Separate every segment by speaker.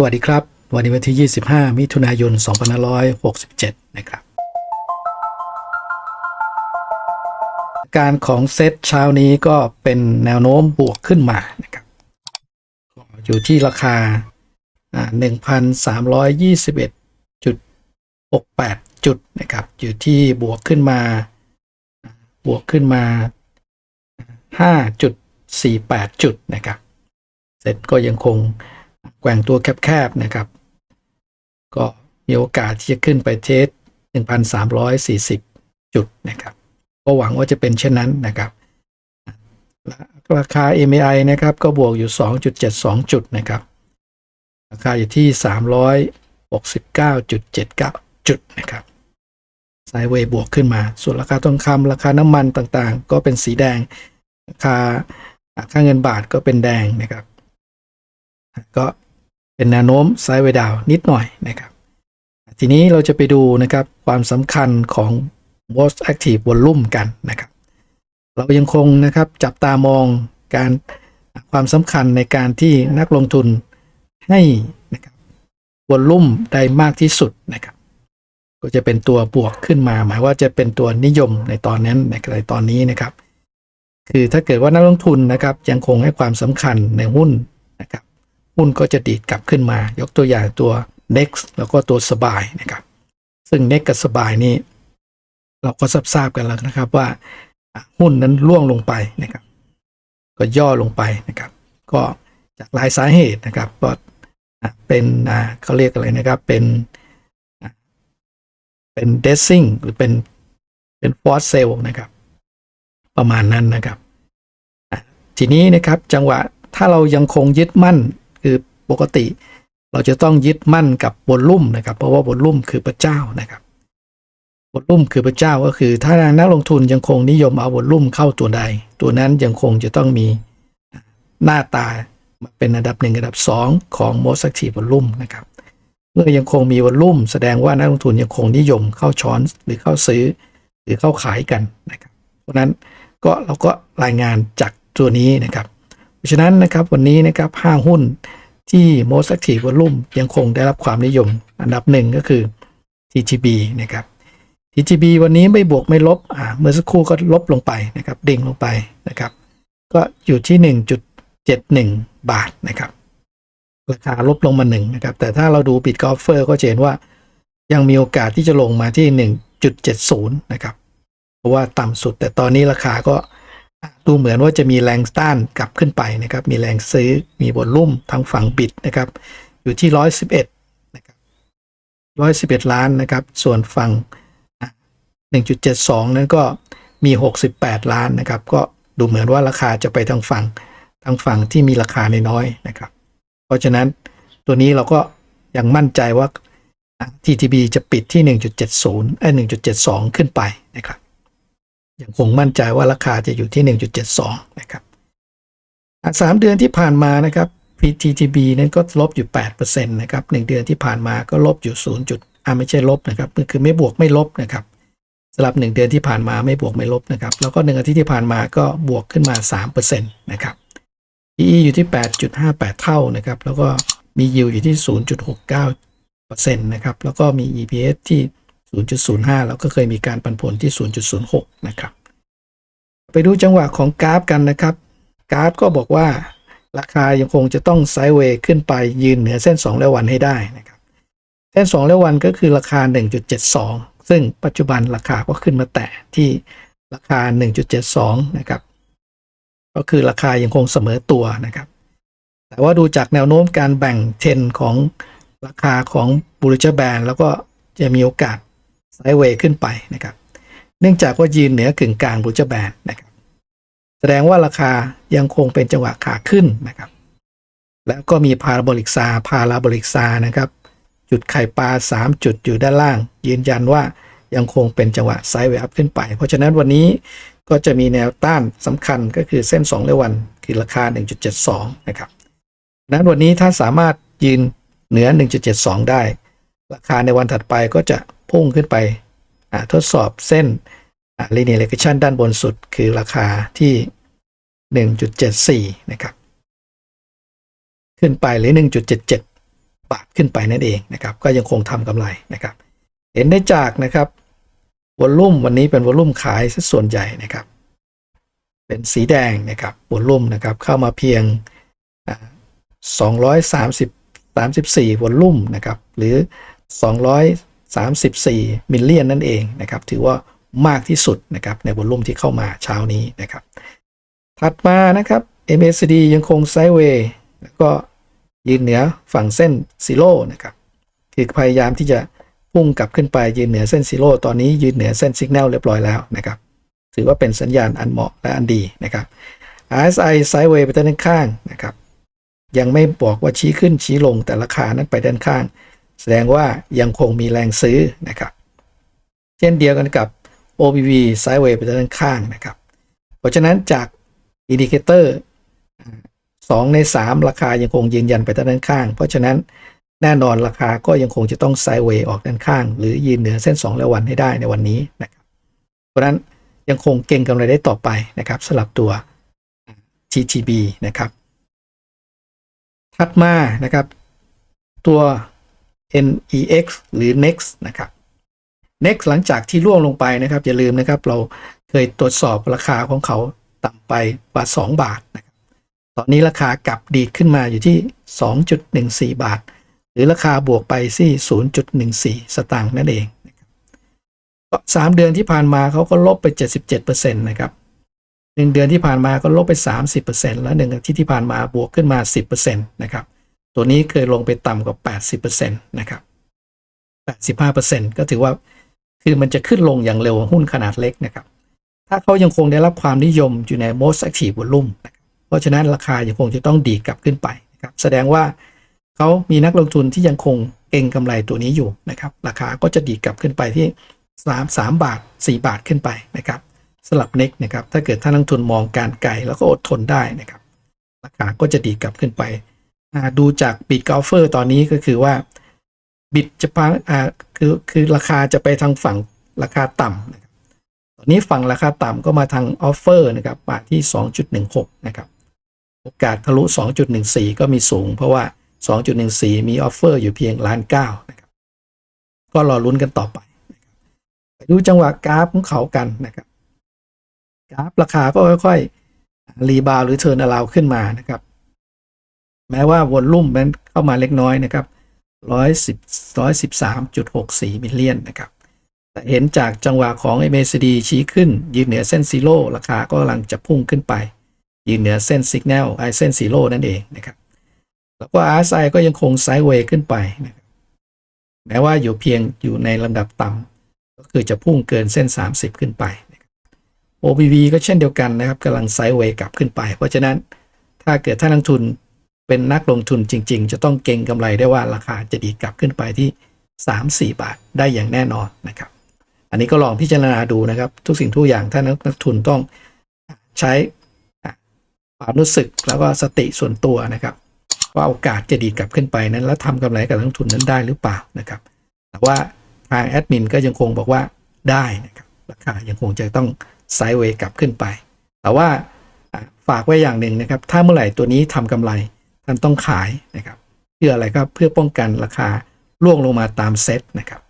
Speaker 1: สวัสดีครับ วันนี้วันที่ 25 มิถุนายน 2567 นะครับ การของเซตเช้านี้ก็เป็นแนวโน้มบวกขึ้นมานะครับ อยู่ที่ราคาอ่า1,321.68 จุดนะครับ อยู่ที่บวกขึ้นมา บวกขึ้นมา 5.48 จุดนะครับเสร็จก็ยังคง แกว่งตัวแคบๆนะครับ ก็มีโอกาสที่จะขึ้นไปเทส 1,340 จุดนะครับ ก็หวังว่าจะเป็นเช่นนั้นนะครับและราคา MAI นะครับก็บวกอยู่ 2.72 จุดนะครับ ราคาอยู่ที่ 369.79 จุดนะครับไซเวย์บวกขึ้นมา ส่วนราคาทองคำราคาน้ำมันต่างๆ ก็เป็นสีแดง ราคาค่าเงินบาทก็เป็นแดงนะครับ ก็เป็นแนวโน้มไซด์เวดาวนิดหน่อยนะครับ ทีนี้เราจะไปดูนะครับความสำคัญของ most active volume กันนะครับ เรายังคงนะครับจับตามองการความสำคัญในการที่นักลงทุนให้นะครับวอลลุ่มได้มากที่สุดนะครับ ก็จะเป็นตัวบวกขึ้นมา หมายว่าจะเป็นตัวนิยมในตอนนั้นในตอนนี้นะครับ คือถ้าเกิดว่านักลงทุนนะครับยังคงให้ความสำคัญในหุ้นนะครับ หุ้นก็จะดีดกลับขึ้นมา ยกตัวอย่างตัว next แล้วก็ตัวสบายนะครับ ซึ่ง next กับสบายนี่เราก็ทราบทราบกันแล้วนะครับว่าหุ้นนั้นร่วงลงไปนะครับ ก็ย่อลงไปนะครับ ก็จากหลายสาเหตุนะครับก็เป็นอ่าเขาเรียกอะไรนะครับเป็นเป็น dessing หรือเป็นเป็น force sale นะครับ ประมาณนั้นนะครับทีนี้นะครับจังหวะถ้าเรายังคงยึดมั่น คือปกติ เราจะต้องยึดมั่นกับบนลุ่มนะครับ เพราะว่าบนลุ่มคือพระเจ้านะครับบนลุ่มคือพระเจ้าก็คือ ถ้านักลงทุนยังคงนิยมเอาบนลุ่มเข้าตัวใด ตัวนั้นยังคงจะต้องมีหน้าตาเป็นอันดับหนึ่งอันดับสองของ most active volume นะครับ เมื่อยังคงมีวอลลุ่มแสดงว่านักลงทุนยังคงนิยมเข้าช้อนหรือเข้าซื้อ หรือเข้าขายกันนะครับ เพราะนั้นก็เราก็รายงานจากตัวนี้นะครับ เพราะฉะนั้นนะครับวันนี้นะครับห้าหุ้นที่ most active volume ยังคงได้รับความนิยม อันดับหนึ่งก็คือ TGB นะครับ TGB วันนี้ไม่บวกไม่ลบอ่าเมื่อสักครู่ก็ลบลงไปนะครับดิ่งลงไปนะครับ ก็อยู่ที่ 1.71 บาทนะครับราคาลบลงมาหนึ่งนะครับ แต่ถ้าเราดูบิตกอฟเฟอร์ก็จะเห็นว่ายังมีโอกาสที่จะลงมาที่ 1.70 นะครับ เพราะว่าต่ำสุด แต่ตอนนี้ราคาก็ ดูเหมือนว่าจะมีแรงต้านกลับขึ้นไปนะครับ มีแรงซื้อ มีบนลุ่มทางฝั่งบิตนะครับ อยู่ที่111นะครับ111ล้านนะครับ ส่วนฝั่งอะ1.72นั้นก็มี68ล้านนะครับ ก็ดูเหมือนว่าราคาจะไปทางฝั่งทางฝั่งที่มีราคานน้อยนะครับ เพราะฉะนั้นตัวนี้เราก็ยังมั่นใจว่า TTB จะปิดที่ 1.70เอ้ย1.72 ขึ้นไปนะครับ ยังคงมั่นใจว่าราคาจะอยู่ที่ 1.72 นะครับอะสามเดือนที่ผ่านมานะครับ PTTB นั้นก็ลบอยู่ 8%นะครับหนึ่งเดือนที่ผ่านมาก็ลบอยู่ 0. จุดอ่าไม่ใช่ลบนะครับคือไม่บวกไม่ลบนะครับสำหรับหนึ่งเดือนที่ผ่านมาไม่บวกไม่ลบนะครับ แล้วก็หนึ่งอาทิตย์ที่ผ่านมาก็บวกขึ้นมา 3%นะครับ PE อยู่ที่ 8.58 เท่านะครับ แล้วก็มี yield อยู่ที่ 0.69%นะครับ แล้วก็มี EPS ที่ 0.05 แล้วก็เคยมีการปันผลที่ 0.06 นะครับ ไปดูจังหวะของกราฟกันนะครับ กราฟก็บอกว่าราคายังคงจะต้องไซด์เวย์ขึ้นไปยืนเหนือเส้น 2 และวันให้ได้นะครับ เส้น 2 และวันก็คือราคา 1.72 ซึ่งปัจจุบันราคาก็ขึ้นมาแตะที่ราคา 1.72 นะครับ ก็คือราคายังคงเสมอตัวนะครับ แต่ว่าดูจากแนวโน้มการแบ่งเทรนของราคาของบูริจแบนแล้วก็จะมีโอกาส ไซด์เวย์ขึ้นไปนะครับ เนื่องจากว่ายืนเหนือกึ่งกลางบูจแบนนะครับ แสดงว่าราคายังคงเป็นจังหวะขาขึ้นนะครับ แล้วก็มีพาราโบลิกซาพาราโบลิกซานะครับ จุดไข่ปลา 3 จุดอยู่ด้านล่าง ยืนยันว่ายังคงเป็นจังหวะไซด์เวย์อัพขึ้นไป เพราะฉะนั้นวันนี้ก็จะมีแนวต้านสำคัญก็คือเส้น2แลวันคือราคา 1.72 นะครับ นั้นวันนี้ถ้าสามารถยืนเหนือ 1.72 ได้ ราคาในวันถัดไปก็จะพุ่งขึ้นไปอ่าทดสอบเส้น linear regression ด้านบนสุดคือราคาที่ 1.74 นะครับ ขึ้นไปหรือ 1.77 บาทขึ้นไปนั่นเองนะครับ ก็ยังคงทำกำไรนะครับ เห็นได้จากนะครับวอลลุ่มวันนี้เป็นวอลลุ่มขายส่วนใหญ่นะครับ เป็นสีแดงนะครับวอลลุ่มนะครับเข้ามาเพียงอ่า230 34วอลลุ่มนะครับ หรือ 234 มิลเลียนนั่นเองนะครับ ถือว่ามากที่สุดนะครับในวอลุ่มที่เข้ามาเช้านี้นะครับ ถัดมานะครับ MACD ยังคงไซด์เวย์แล้วก็ยืนเหนือฝั่งเส้นซีโร่นะครับคือพยายามที่จะพุ่งกลับขึ้นไปยืนเหนือเส้นซีโร่ตอนนี้ยืนเหนือเส้นสัญญาณเรียบร้อยแล้วนะครับ ถือว่าเป็นสัญญาณอันเหมาะและอันดีนะครับ RSI ไซด์เวย์ไปด้านข้างนะครับ ยังไม่บอกว่าชี้ขึ้นชี้ลงแต่ราคานั้นไปด้านข้าง แสดงว่ายังคงมีแรงซื้อนะครับ เช่นเดียวกันกับ OBV ไซด์เวย์ไปด้านข้างนะครับ เพราะฉะนั้นจากอินดิเคเตอร์สองใน 3 ราคายังคงยืนยันไปด้านข้าง เพราะฉะนั้นแน่นอนราคาก็ยังคงจะต้องไซด์เวย์ออกด้านข้าง หรือยืนเหนือเส้น 2 และวันให้ได้ในวันนี้นะครับ เพราะฉะนั้นยังคงเก่งกำไรได้ต่อไปนะครับสำหรับตัว GTB นะครับ ถัดมานะครับ ตัว NEX หรือ Next นะครับ Next หลังจากที่ร่วงลงไปนะครับ อย่าลืมนะครับ เราเคยตรวจสอบราคาของเขาต่ำไปกว่า 2 บาทนะครับตอนนี้ราคากลับดีขึ้นมาอยู่ที่ 2.14 บาท หรือราคาบวกไปที่ 0.14 สตางค์นั่นเองนะครับก็3เดือนที่ผ่านมาเขาก็ลบไป 77%นะครับหนึ่งเดือนที่ผ่านมาก็ลบไป 30%แล้วหนึ่งอาทิตย์ที่ผ่านมาบวกขึ้นมา 10%นะครับ ตัวนี้เคยลงไปต่ำกว่า 80%นะครับ 85%ก็ถือว่าคือมันจะขึ้นลงอย่างเร็วหุ้นขนาดเล็กนะครับ ถ้าเขายังคงได้รับความนิยมอยู่ใน most active volume นะครับเพราะฉะนั้นราคายังคงจะต้องดีกลับขึ้นไปนะครับ แสดงว่าเขามีนักลงทุนที่ยังคงเก็งกำไรตัวนี้อยู่นะครับ ราคาก็จะดีกลับขึ้นไปที่ 3 3 บาท 4 บาทขึ้นไปนะครับสลับเน็กนะครับ ถ้าเกิดท่านนักลงทุนมองการไกลแล้วก็อดทนได้นะครับ ราคาก็จะดีกลับขึ้นไป ดูจากบิตกอลเฟอร์ตอนนี้ก็คือว่าบิตจะพังอ่าคือคือราคาจะไปทางฝั่งราคาต่ำนะครับตอนนี้ฝั่งราคาต่ำก็มาทางออฟเฟอร์นะครับมาที่ 2.16 นะครับ โอกาสทะลุ 2.14 ก็มีสูง เพราะว่า 2.14 มีออฟเฟอร์อยู่เพียงล้านเก้านะครับ ก็รอลุ้นกันต่อไปไปดูจังหวะกราฟของเขากันนะครับ กราฟราคาก็ค่อยๆ รีบาวหรือเทิร์นอราวขึ้นมานะครับ แม้ว่าวอลลุ่มมันเข้ามาเล็กน้อยนะครับ110 113.64มิลเลียนนะครับแต่เห็นจากจังหวะของ MACD ชี้ขึ้น ยืนเหนือเส้นซีโร่ราคาก็กำลังจะพุ่งขึ้นไป ยืนเหนือเส้นสัญญาณไอเส้นซีโร่นั่นเองนะครับ แล้วก็ RSI ก็ยังคงไซด์เวย์ขึ้นไปนะครับแม้ว่าอยู่เพียงอยู่ในลำดับต่ำก็คือจะพุ่งเกินเส้น 30 ขึ้นไปนะครับ OBV ก็เช่นเดียวกันนะครับกำลังไซด์เวย์กลับขึ้นไป เพราะฉะนั้นถ้าเกิดท่านนักทุน เป็นนักลงทุนจริง ๆ จะต้องเก็งกำไรได้ว่าราคาจะดีกลับขึ้นไปที่ 3-4 บาทได้อย่างแน่นอนนะครับ อันนี้ก็ลองพิจารณาดูนะครับ ทุกสิ่งทุกอย่างท่านนักทุนต้องใช้ความรู้สึกแล้วก็สติส่วนตัวนะครับ ว่าโอกาสจะดีกลับขึ้นไปนั้น แล้วทำกำไรกับนักลงทุนนั้นได้หรือเปล่านะครับ แต่ว่าทางแอดมินก็ยังคงบอกว่าได้นะครับราคายังคงจะต้องไซด์เวย์กลับขึ้นไป แต่ว่าฝากไว้อย่างหนึ่งนะครับ ถ้าเมื่อไหร่ตัวนี้ทำกำไร ท่านต้องขายนะครับ เพื่ออะไรครับเพื่อป้องกันราคาล่วงลงมาตามเซ็ตนะครับ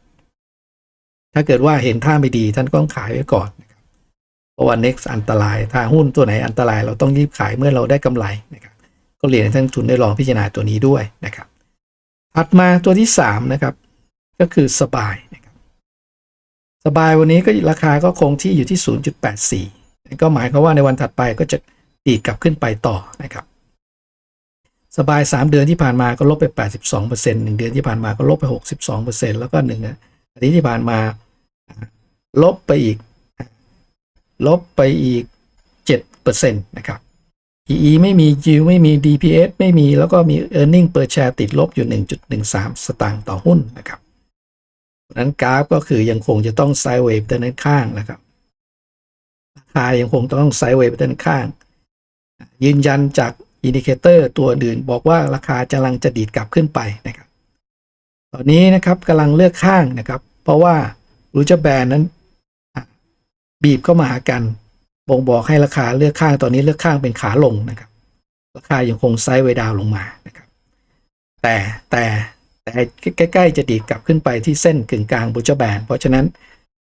Speaker 1: ถ้าเกิดว่าเห็นท่าไม่ดีท่านก็ต้องขายไว้ก่อนนะครับเพราะว่า next อันตราย ถ้าหุ้นตัวไหนอันตรายเราต้องรีบขายเมื่อเราได้กำไรนะครับ ก็เรียนให้ท่านทุนได้ลองพิจารณาตัวนี้ด้วยนะครับถัดมาตัวที่3นะครับ ก็คือสบายนะครับ สบายวันนี้ก็ราคาก็คงที่อยู่ที่ 0.84 ก็หมายความว่าในวันถัดไปก็จะดีดกลับขึ้นไปต่อนะครับ สบาย 3 เดือนที่ผ่านมาก็ลบไป 82% 1 เดือนที่ผ่านมาก็ลบไป 62%แล้วก็1อาทิตย์ที่ผ่านมา ลบไปอีก ลบไปอีก 7%นะครับ PE ไม่มี yield ไม่มี DPS ไม่มีแล้วก็มี earning per share ติดลบอยู่ 1.13 สตางค์ต่อหุ้นนะครับนั้นกราฟก็คือยังคงจะต้องไซด์เวฟด้านข้างนะครับราคายังคงต้องไซด์เวฟด้านข้าง ยืนยันจาก อินดิเคเตอร์ตัวอื่นบอกว่าราคากำลังจะดีดกลับขึ้นไปนะครับ ตอนนี้นะครับกำลังเลือกข้างนะครับ เพราะว่ารูจแบนนั้นบีบเข้ามาหากันบ่งบอกให้ราคาเลือกข้างตอนนี้เลือกข้างเป็นขาลงนะครับ ราคายังคงไซด์เวดาวลงมานะครับ แต่แต่แต่ใกล้ ๆ จะดีดกลับขึ้นไปที่เส้นกึ่งกลางบูจแบนเพราะฉะนั้น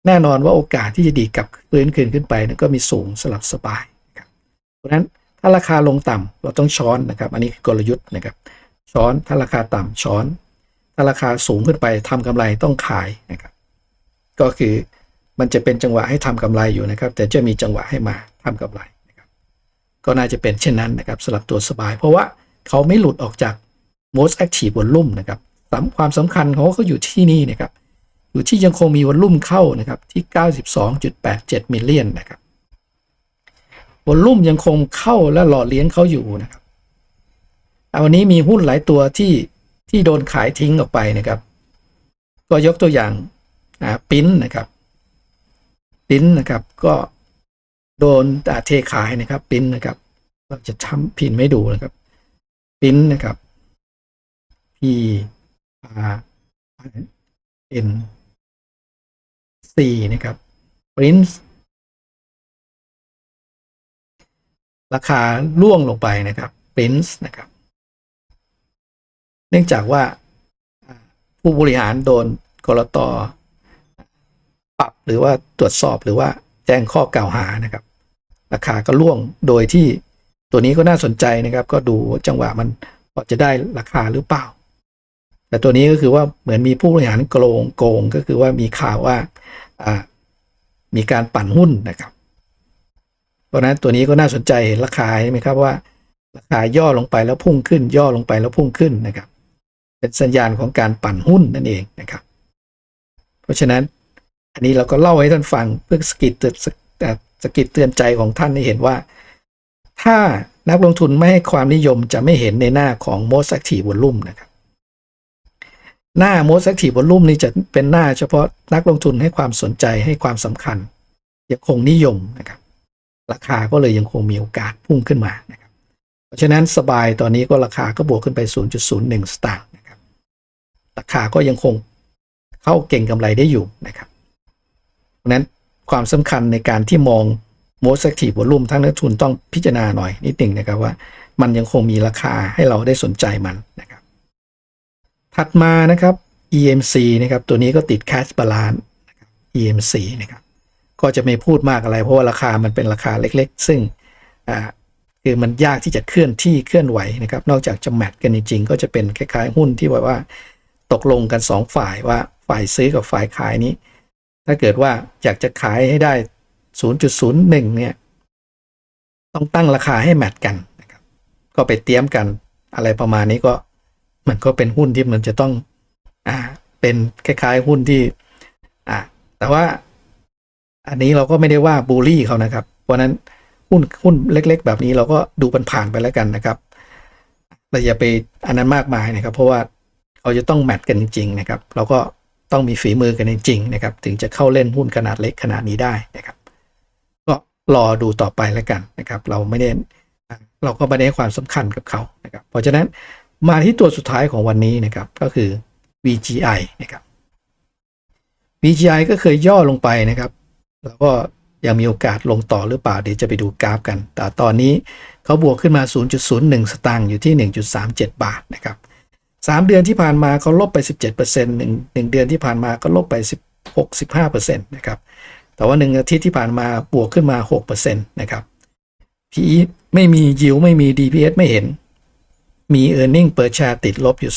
Speaker 1: แน่นอนว่าโอกาสที่จะดีดกลับพื้นคืนขึ้นไปนั้นก็มีสูงสลับสบายนะครับเพราะฉะนั้น ถ้าราคาลงต่ำเราต้องช้อนนะครับ อันนี้คือกลยุทธ์นะครับ ช้อนถ้าราคาต่ำช้อน ถ้าราคาสูงขึ้นไปทำกำไรต้องขายนะครับ ก็คือมันจะเป็นจังหวะให้ทำกำไรอยู่นะครับ แต่จะมีจังหวะให้มาทำกำไรนะครับ ก็น่าจะเป็นเช่นนั้นนะครับสำหรับตัวสบาย เพราะว่าเขาไม่หลุดออกจาก most active volume นะครับสำความสำคัญของเขาอยู่ที่นี่นะครับ อยู่ที่ยังคงมีวอลลุ่มเข้านะครับที่ 92.87มิลเลียนนะครับ วอลลุ่มยังคงเข้าและหล่อเลี้ยงเขาอยู่นะครับเอาวันนี้มีหุ้นหลายตัวที่ที่โดนขายทิ้งออกไปนะครับ ก็ยกตัวอย่างนะปิ้นนะครับปิ้นนะครับ ก็โดนเทขายนะครับปิ้นนะครับ เราจะทำพินไม่ดูนะครับปิ้นนะครับ P R N C นะครับ Prince ราคาล่วงลงไปนะครับ Prince นะครับ เนื่องจากว่าผู้บริหารโดนกรตปรับหรือว่าตรวจสอบหรือว่าแจ้งข้อกล่าวหานะครับ ราคาก็ล่วงโดยที่ตัวนี้ก็น่าสนใจนะครับ ก็ดูจังหวะมันพอจะได้ราคาหรือเปล่า แต่ตัวนี้ก็คือว่าเหมือนมีผู้บริหารโกงโกงก็คือว่ามีข่าวว่ามีการปั่นหุ้นนะครับ เพราะนั้นตัวนี้ก็น่าสนใจราคาใช่ไหมครับว่า ราคาย่อลงไปแล้วพุ่งขึ้น ย่อลงไปแล้วพุ่งขึ้นนะครับ เป็นสัญญาณของการปั่นหุ้นนั่นเองนะครับ เพราะฉะนั้นอันนี้เราก็เล่าให้ท่านฟังเพื่อสกิดเตือนสกิดเตือนใจของท่านให้เห็นว่า ถ้านักลงทุนไม่ให้ความนิยมจะไม่เห็นในหน้าของ most active volume นะครับ หน้า most active volume นี่จะเป็นหน้าเฉพาะนักลงทุนให้ความสนใจให้ความสำคัญยังคงนิยมนะครับ ราคาก็เลยยังคงมีโอกาสพุ่งขึ้นมานะครับเพราะฉะนั้นสบายตอนนี้ก็ราคาก็บวกขึ้นไป 0.01 สตางค์นะครับราคาก็ยังคงเข้าเก่งกำไรได้อยู่นะครับเพราะนั้นความสำคัญในการที่มอง most active volume ทั้งนักทุนต้องพิจารณาหน่อยนิดหนึ่งนะครับว่า มันยังคงมีราคาให้เราได้สนใจมันนะครับ ถัดมานะครับ EMC นะครับตัวนี้ก็ติด cash balance EMC นะครับ ก็จะไม่พูดมากอะไร เพราะว่าราคามันเป็นราคาเล็ก ๆ ซึ่งคือมันยากที่จะเคลื่อนที่เคลื่อนไหวนะครับ นอกจากจะแมทกันจริงๆก็จะเป็นคล้ายๆ หุ้นที่แบบว่า ตกลงกัน 2 ฝ่ายว่าฝ่ายซื้อกับฝ่ายขายนี้ ถ้าเกิดว่าอยากจะขายให้ได้ 0.01 เนี่ย ต้องตั้งราคาให้แมทกันนะครับ ก็ไปเตรียมกันอะไรประมาณนี้ก็มันก็เป็นหุ้นที่มันจะต้องอ่าเป็นคล้ายๆ หุ้นที่อ่าแต่ว่า อันนี้เราก็ไม่ได้ว่าบูลลี่เขานะครับ เพราะนั้นหุ้นหุ้นเล็ก ๆ แบบนี้เราก็ดูมันผ่านไปแล้วกันนะครับเราอย่าไปอันนั้นมากมายนะครับ เพราะว่าเขาจะต้องแมทกันจริงๆนะครับ เราก็ต้องมีฝีมือกันจริงๆนะครับ ถึงจะเข้าเล่นหุ้นขนาดเล็กขนาดนี้ได้นะครับ ก็รอดูต่อไปแล้วกันนะครับ เราไม่ได้เราก็ไม่ได้ความสำคัญกับเขานะครับ เพราะฉะนั้นมาที่ตัวสุดท้ายของวันนี้นะครับ ก็คือ VGI นะครับ VGI ก็เคยย่อลงไปนะครับ แล้วก็ยังมีโอกาสลงต่อหรือเปล่าเดี๋ยวจะไปดูกราฟกัน แต่ตอนนี้เขาบวกขึ้นมา 0.01 สตางค์อยู่ที่ 1.37 บาทนะครับ3เดือนที่ผ่านมาเขาลบไป 17%หนึ่งหนึ่งเดือนที่ผ่านมาก็ลบไป10 65%นะครับแต่ว่า 1 อาทิตย์ที่ผ่านมาบวกขึ้นมา 6%นะครับ PE ไม่มี yield ไม่มี DPS ไม่เห็น มี e a r n i n g per share ติดลบอยู่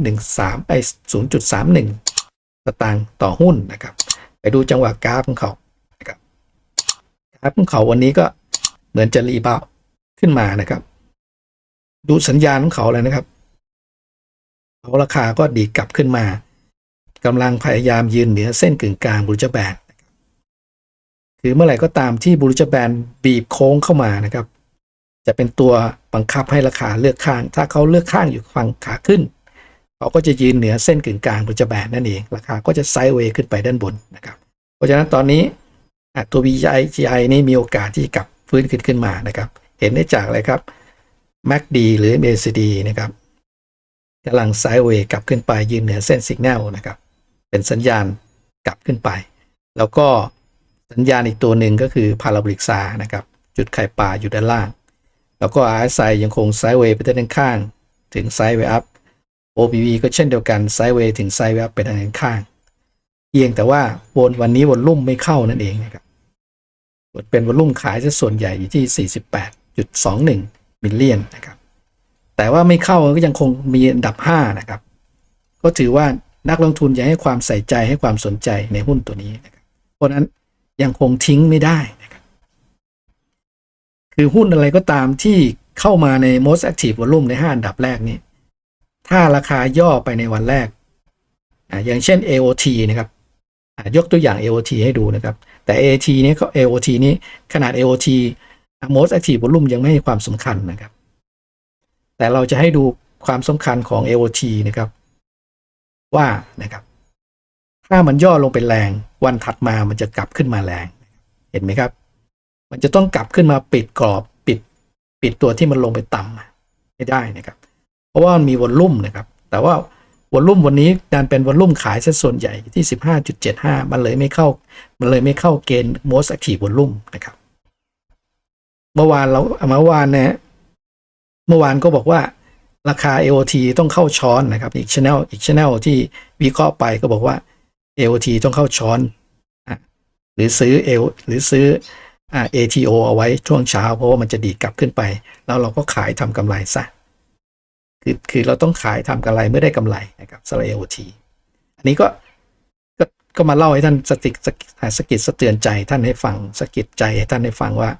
Speaker 1: 0.13ไอ้0.31 สตางค์ต่อหุ้นนะครับ ไปดูจังหวะกราฟของเขา นะครับกราของเขาวันนี้ก็เหมือนจะรีบาวขึ้นมานะครับ ดูสัญญาณของเขาเลยนะครับเขาราคาก็ดีกลับขึ้นมากำลังพยายามยืนเหนือเส้นกึ่งกลางบูรจแบนคือเมื่อไหร่ก็ตามที่บูรจแบนบีบโค้งเข้ามานะครับ จะเป็นตัวบังคับให้ราคาเลือกข้าง ถ้าเขาเลือกข้างอยู่ฝั่งขาขึ้นเขาก็จะยืนเหนือเส้นกึ่งกลางบูรจแบนนั่นเองราคาก็จะไซด์เวย์ขึ้นไปด้านบนนะครับ เพราะฉะนั้นตอนนี้ ตัว VGI GI นี่มีโอกาสที่กลับฟื้นขึ้นขึ้นมานะครับ เห็นได้จากอะไรครับ MACD หรือ MACD นะครับกำลังไซด์เวย์กลับขึ้นไปยืนเหนือเส้นสัญญาณนะครับ เป็นสัญญาณกลับขึ้นไป แล้วก็สัญญาณอีกตัวหนึ่งก็คือพาราบริกซานะครับ จุดไข่ปลาอยู่ด้านล่าง แล้วก็ RSI ยังคงไซด์เวย์ไปด้านข้าง ถึงไซด์เวย์อัพ OBV ก็เช่นเดียวกันไซด์เวย์ถึงไซด์เวย์ไปทางด้านข้าง เพียงแต่ว่าวนวันนี้วนลุ่มไม่เข้านั่นเองนะครับเป็นวอลุ่มขายจะส่วนใหญ่อยู่ที่ 48.21 มิลเลียนนะครับ แต่ว่าไม่เข้าก็ยังคงมีอันดับ 5 นะครับ ก็ถือว่านักลงทุนยังให้ความใส่ใจให้ความสนใจในหุ้นตัวนี้นะครับ เพราะนั้นยังคงทิ้งไม่ได้นะครับ คือหุ้นอะไรก็ตามที่เข้ามาใน most active volume ใน 5 อันดับแรกนี้ ถ้าราคาย่อไปในวันแรก อย่างเช่น AOT นะครับ ยกตัวอย่าง AOT ให้ดูนะครับ แต่ AT นี้ก็ AOT นี้ขนาด AOT most active volume ยังไม่ให้ความสำคัญนะครับ แต่เราจะให้ดูความสำคัญของ AOT นะครับ ว่านะครับ ถ้ามันย่อลงไปแรงวันถัดมามันจะกลับขึ้นมาแรง เห็นไหมครับ มันจะต้องกลับขึ้นมาปิดกรอบปิด ปิดตัวที่มันลงไปต่ำให้ได้นะครับ เพราะว่ามันมีวอลลุ่มนะครับ แต่ว่า วอลลุ่มวันนี้ดันเป็นวอลลุ่มขายซะส่วนใหญ่ที่ 15.75 มันเลยไม่เข้า มันเลยไม่เข้าเกณฑ์ most active volume นะครับ เมื่อวานเราเมื่อวานนะเมื่อวานก็บอกว่าราคา AOT ต้องเข้าช้อนนะครับ อีก channel อีก channel ที่วิเคราะห์ไปก็บอกว่า AOT ต้องเข้าช้อนหรือซื้อ A หรือซื้ออ่า ATO เอาไว้ช่วงเช้า เพราะว่ามันจะดีดกลับขึ้นไป แล้วเราก็ขายทำกำไรซะ คือคือเราต้องขายทำกำไรเมื่อได้กำไรนะครับสำหรับ AOT อันนี้ก็ก็ก็มาเล่าให้ท่านสติสกิสกิดสะเตือนใจท่านให้ฟังสกิดใจให้ท่านให้ฟังว่า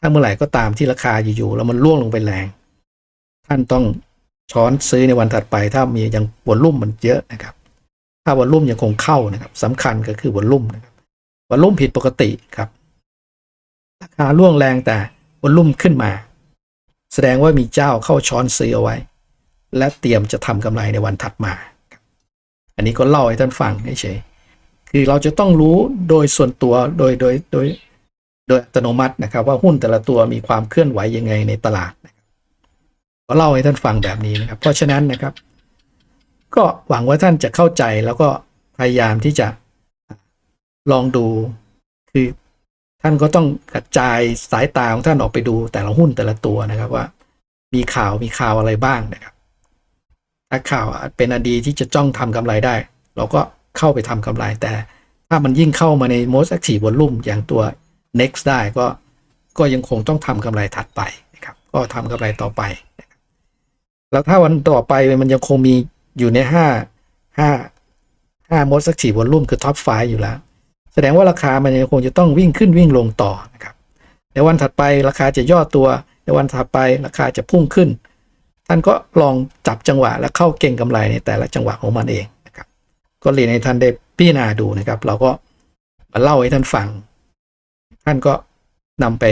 Speaker 1: ถ้าเมื่อไหร่ก็ตามที่ราคาอยู่ๆแล้วมันร่วงลงไปแรง ท่านต้องช้อนซื้อในวันถัดไป ถ้ามียังวอลลุ่มมันเยอะนะครับ ถ้าวอลลุ่มยังคงเข้านะครับสำคัญก็คือวอลลุ่มนะครับวอลลุ่มผิดปกติครับราคาร่วงแรงแต่วอลลุ่มขึ้นมา แสดงว่ามีเจ้าเข้าช้อนซื้อเอาไว้ และเตรียมจะทำกำไรในวันถัดมา อันนี้ก็เล่าให้ท่านฟังเฉยๆคือเราจะต้องรู้โดยส่วนตัวโดยโดยโดยโดยอัตโนมัตินะครับ ว่าหุ้นแต่ละตัวมีความเคลื่อนไหวยังไงในตลาดก็เล่าให้ท่านฟังแบบนี้นะครับ เพราะฉะนั้นนะครับ ก็หวังว่าท่านจะเข้าใจแล้วก็พยายามที่จะลองดู คือท่านก็ต้องกระจายสายตาของท่านออกไปดูแต่ละหุ้นแต่ละตัวนะครับว่า มีข่าวมีข่าวอะไรบ้างนะครับ ถ้าข่าวเป็นอดีที่จะจ้องทำกำไรได้ เราก็เข้าไปทำกำไร แต่ถ้ามันยิ่งเข้ามาใน most active volume อย่างตัว next ได้ก็ก็ยังคงต้องทำกำไรถัดไปนะครับ ก็ทำกำไรต่อไป แล้วถ้าวันต่อไปมันยังคงมีอยู่ในห้าห้าห้า most active volume คือ top 5 อยู่แล้ว แสดงว่าราคามันยังคงจะต้องวิ่งขึ้นวิ่งลงต่อนะครับในวันถัดไปราคาจะย่อตัว ในวันถัดไปราคาจะพุ่งขึ้น ท่านก็ลองจับจังหวะและเข้าเก่งกำไรในแต่ละจังหวะของมันเองนะครับก็เรียนให้ท่านได้พิจารณาดูนะครับ เราก็มาเล่าให้ท่านฟัง ท่านก็นำไป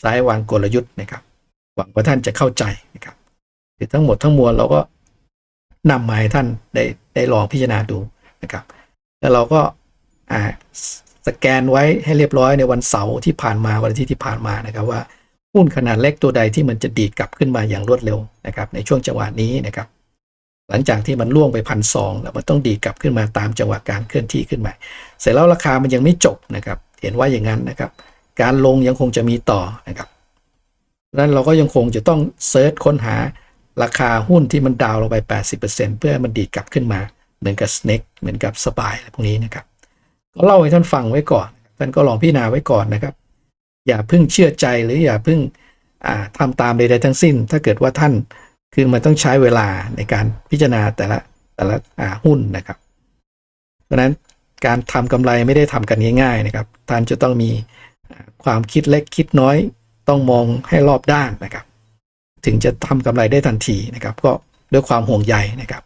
Speaker 1: ใช้วางกลยุทธ์นะครับ หวังว่าท่านจะเข้าใจนะครับือทั้งหมดทั้งมวลเราก็นำมาให้ท่านได้ได้ลองพิจารณาดูนะครับ แล้วเราก็อ่าสแกนไว้ให้เรียบร้อยในวันเสาร์ที่ผ่านมาวันอาทิตย์ที่ผ่านมานะครับว่า หุ้นขนาดเล็กตัวใดที่มันจะดีดกลับขึ้นมาอย่างรวดเร็วนะครับ ในช่วงจังหวะนี้นะครับ หลังจากที่มันล่วงไปพันสองแล้วมันต้องดีดกลับขึ้นมาตามจังหวะการเคลื่อนที่ขึ้นมาเสร็จแล้วราคามันยังไม่จบนะครับ เห็นว่าอย่างนั้นนะครับ การลงยังคงจะมีต่อนะครับดังนั้นเราก็ยังคงจะต้องเซิร์ชค้นหาราคาหุ้นที่มันดาวลงไป 80%เพื่อให้มันดีดกลับขึ้นมา เหมือนกับ snake เหมือนกับสปายอะไรพวกนี้นะครับ ก็เล่าให้ท่านฟังไว้ก่อน ท่านก็ลองพิจารณาไว้ก่อนนะครับ อย่าเพิ่งเชื่อใจหรืออย่าเพิ่งอ่าทำตามใดๆทั้งสิ้น ถ้าเกิดว่าท่านคือมันต้องใช้เวลาในการพิจารณาแต่ละแต่ละหุ้นนะครับ เพราะฉะนั้นการทำกำไรไม่ได้ทำกันง่าย ๆนะครับ ท่านจะต้องมีความคิดเล็กคิดน้อยต้องมองให้รอบด้านนะครับ ถึงจะทำกำไรได้ทันทีนะครับ ก็ด้วยความห่วงใยนะครับ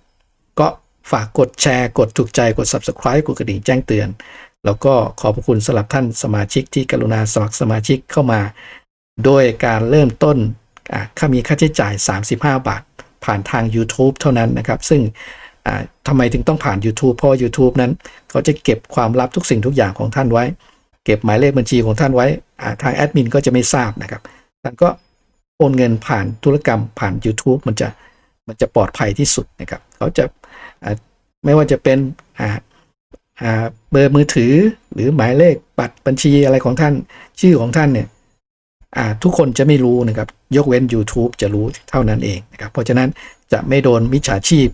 Speaker 1: ก็ฝากกดแชร์ กดถูกใจกด subscribe กดกระดิ่งแจ้งเตือน แล้วก็ขอบคุณสำหรับท่านสมาชิกที่กรุณาสมัครสมาชิกเข้ามา โดยการเริ่มต้นค่ามีค่าใช้จ่าย 35 บาท ผ่านทาง YouTube เท่านั้นนะครับ ซึ่งทำไมถึงต้องผ่าน YouTube เพราะ YouTube นั้นเขาจะเก็บความลับทุกสิ่งทุกอย่างของท่านไว้ เก็บหมายเลขบัญชีของท่านไว้ทางแอดมินก็จะไม่ทราบนะครับท่านก็โอนเงินผ่านธุรกรรมผ่าน YouTube มันจะมันจะปลอดภัยที่สุดนะครับ เขาจะไม่ว่าจะเป็นอ เบอร์มือถือหรือหมายเลขบัตรบัญชีอะไรของท่าน ชื่อของท่านเนี่ยทุกคนจะไม่รู้นะครับ ยกเว้น YouTube จะรู้เท่านั้นเองนะครับ เพราะฉะนั้นจะไม่โดนมิจฉาชีพ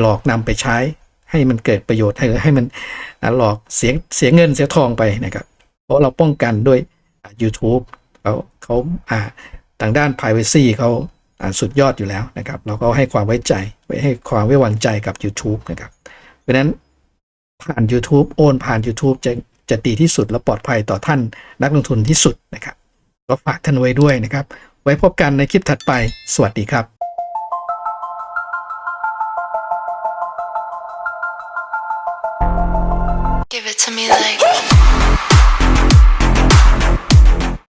Speaker 1: หลอกนำไปใช้ ให้มันเกิดประโยชน์ให้ให้มันหลอกเสียเสียเงินเสียทองไปนะครับ เพราะเราป้องกันด้วย YouTube เขาเขาอ่าทางด้าน Privacy เขาอ่าสุดยอดอยู่แล้วนะครับ เราก็ให้ความไว้ใจไว้ให้ความไว้วางใจกับ YouTube นะครับ เพราะฉะนั้น ผ่าน YouTube โอนผ่าน YouTube จะจะดีที่สุดและปลอดภัยต่อท่านนักลงทุนที่สุดนะครับก็ฝากท่านไว้ด้วยนะครับ ไว้พบกันในคลิปถัดไป สวัสดีครับ
Speaker 2: Give it to me like